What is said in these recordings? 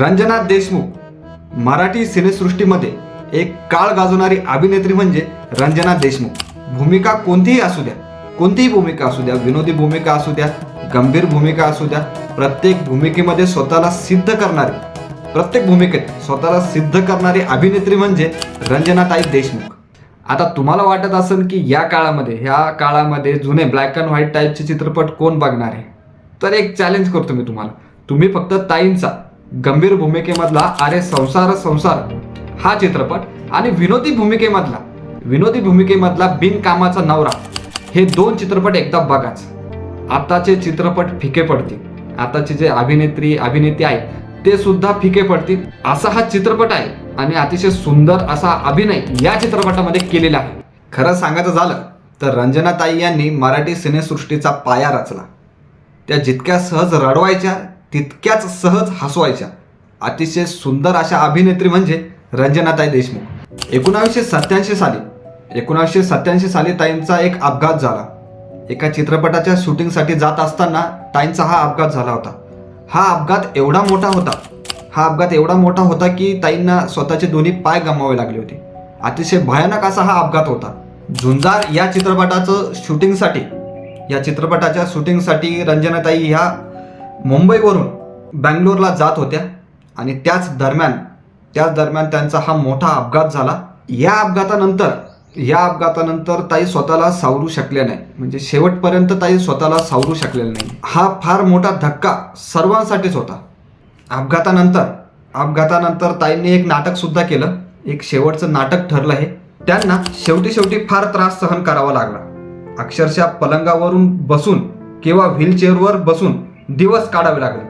रंजना देशमुख मराठी सिनेसृष्टीमध्ये एक काळ गाजवणारी अभिनेत्री म्हणजे रंजना देशमुख. भूमिका कोणतीही असू द्या कोणतीही भूमिका असू द्या विनोदी भूमिका असू द्या गंभीर भूमिका असू द्या प्रत्येक भूमिकेमध्ये स्वतःला सिद्ध करणारी प्रत्येक भूमिकेत स्वतःला सिद्ध करणारी अभिनेत्री म्हणजे रंजनाताई देशमुख. आता तुम्हाला वाटत असेल की या काळामध्ये ह्या काळामध्ये जुने ब्लॅक अँड व्हाईट टाईपचे चित्रपट कोण बघणार आहे? तर एक चॅलेंज करतो मी तुम्हाला. तुम्ही फक्त ताईंचा गंभीर भूमिकेमधला अरे संसार संसार हा चित्रपट आणि विनोदी भूमिकेमधला विनोदी भूमिकेमधला बिनकामाचा नवरा हे दोन चित्रपट एकदा बघाच. आताचे चित्रपट फिके पडतील. आताचे जे अभिनेत्री अभिनेते आहेत ते सुद्धा फिके पडतील. असा हा चित्रपट आहे आणि अतिशय सुंदर असा अभिनय या चित्रपटामध्ये केलेला आहे. खरं सांगायचं झालं तर रंजनाताई यांनी मराठी सिनेसृष्टीचा पाया रचला. त्या जितक्या सहज रडवायच्या तितक्याच सहज हसवायच्या. अतिशय सुंदर अशा अभिनेत्री म्हणजे रंजनाताई देशमुख. एकोणावीसशे सत्याऐंशी साली एकोणावीसशे सत्याऐंशी साली ताईंचा एक अपघात झाला. एका चित्रपटाच्या शूटिंगसाठी जात असताना ताईंचा हा अपघात झाला होता. हा अपघात एवढा मोठा होता हा अपघात एवढा मोठा होता की ताईंना स्वतःचे दोन्ही पाय गमावे लागले होते. अतिशय भयानक असा हा अपघात होता. झुंजार या चित्रपटाचं शूटिंगसाठी या चित्रपटाच्या शूटिंगसाठी रंजनाताई ह्या मुंबईवरून बँगलोरला जात होत्या आणि त्याच दरम्यान त्याच दरम्यान त्यांचा हा मोठा अपघात झाला. या अपघातानंतर या अपघातानंतर ताई स्वतःला सावरू शकल्या नाही. म्हणजे शेवटपर्यंत ताई स्वतःला सावरू शकलेल्या नाही. हा फार मोठा धक्का सर्वांसाठीच होता. अपघातानंतर अपघातानंतर ताईंनी एक नाटकसुद्धा केलं. एक शेवटचं नाटक ठरलं हे. त्यांना शेवटी शेवटी फार त्रास सहन करावा लागला. अक्षरशः पलंगावरून बसून किंवा व्हीलचेअरवर बसून दिवस काढावे लागले.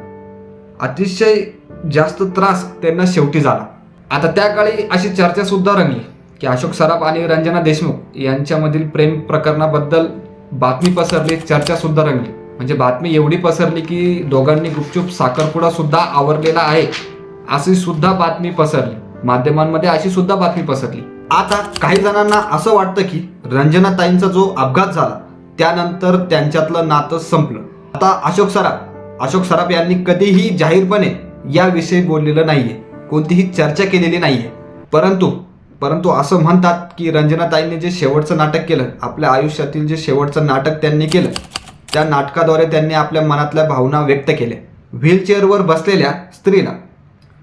अतिशय जास्त त्रास त्यांना शेवटी झाला. आता त्या काळी अशी चर्चा सुद्धा रंगली की अशोक सराफ आणि रंजना देशमुख यांच्यामधील प्रेम प्रकरणाबद्दल बातमी पसरली चर्चा सुद्धा रंगली. म्हणजे बातमी एवढी पसरली की दोघांनी गुपचूप साखरपुडा सुद्धा आवरलेला आहे अशी सुद्धा बातमी पसरली. माध्यमांमध्ये अशी सुद्धा बातमी पसरली. आता काही जणांना असं वाटतं की रंजनाताईंचा जो अपघात झाला त्यानंतर त्यांच्यातलं नातं संपलं. आता अशोक सराफ अशोक सराफ यांनी कधीही जाहीरपणे याविषयी बोललेलं नाहीये. कोणतीही चर्चा केलेली नाहीये. परंतु परंतु असं म्हणतात की रंजनाताईंनी जे शेवटचं नाटक केलं आपल्या आयुष्यातील जे शेवटचं नाटक त्यांनी केलं त्या नाटकाद्वारे त्यांनी आपल्या मनातल्या भावना व्यक्त केल्या. व्हीलचेअरवर बसलेल्या स्त्रीला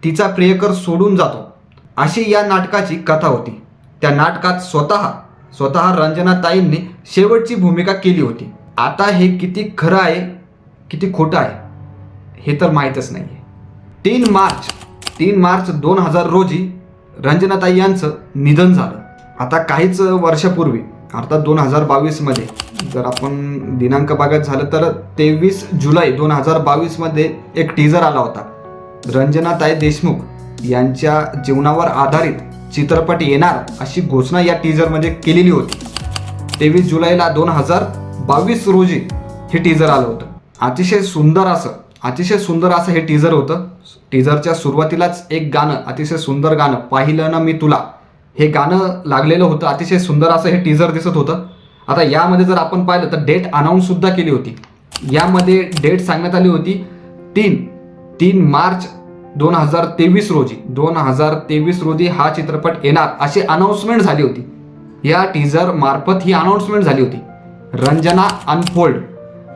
तिचा प्रियकर सोडून जातो अशी या नाटकाची कथा होती. त्या नाटकात स्वतः स्वतः रंजनाताईंनी शेवटची भूमिका केली होती. आता हे किती खरं आहे किती खोटं आहे? हे तर माहीतच नाही आहे तीन मार्च तीन मार्च दोन हजार रोजी रंजनाताई यांचं निधन झालं. आता काहीच वर्षापूर्वी अर्थात दोन हजार बावीसमध्ये जर आपण दिनांक बघत झालं तर तेवीस जुलै दोन हजार बावीसमध्ये एक टीजर आला होता. रंजनाताई देशमुख यांच्या जीवनावर आधारित चित्रपट येणार अशी घोषणा या टीजरमध्ये केलेली होती. तेवीस जुलैला दोन हजार बावीस रोजी हे टीजर आलं होतं. अतिशय सुंदर असं अतिशय सुंदर असं हे टीझर होतं. टीझरच्या सुरुवातीलाच एक गाणं अतिशय सुंदर गाणं पाहिलं ना मी तुला. हे गाणं लागलेलं होतं अतिशय सुंदर असं हे टीझर दिसत होतं. आता यामध्ये जर आपण पाहिलं तर डेट अनाऊन्ससुद्धा केली होती. यामध्ये डेट सांगण्यात आली होती तीन तीन मार्च दोन हजार तेवीस रोजी. दोन हजार तेवीस रोजी हा चित्रपट येणार अशी अनाऊन्समेंट झाली होती. या टीझर मार्फत ही अनाऊन्समेंट झाली होती. रंजना अनफोल्ड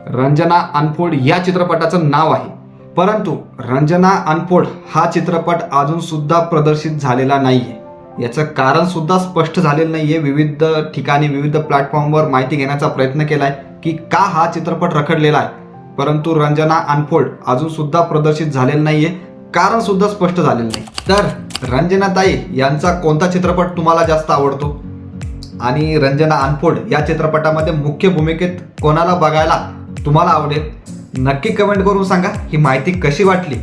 रंजना अनफोल्ड या चित्रपटाचं नाव आहे. परंतु रंजना अनफोल्ड हा चित्रपट अजून सुद्धा प्रदर्शित झालेला नाहीये. याचं कारण सुद्धा स्पष्ट झालेलं नाहीये. विविध ठिकाणी विविध प्लॅटफॉर्मवर माहिती घेण्याचा प्रयत्न केलाय की का हा चित्रपट रखडलेला आहे. परंतु रंजना अनफोल्ड अजून सुद्धा प्रदर्शित झालेलं नाहीये. कारण सुद्धा स्पष्ट झालेलं नाही. तर रंजनाताई यांचा कोणता चित्रपट तुम्हाला जास्त आवडतो? आणि रंजना अनफोल्ड या चित्रपटामध्ये मुख्य भूमिकेत कोणाला बघायला तुम्हाला आवडेल नक्की कमेंट करून सांगा. ही माहिती कशी वाटली?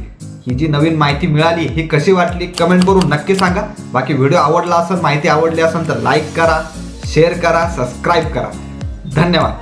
ही जी नवीन माहिती मिळाली ही कशी वाटली कमेंट करून नक्की सांगा. बाकी व्हिडिओ आवडला असेल माहिती आवडली असेल तर लाईक करा शेअर करा सबस्क्राईब करा. धन्यवाद.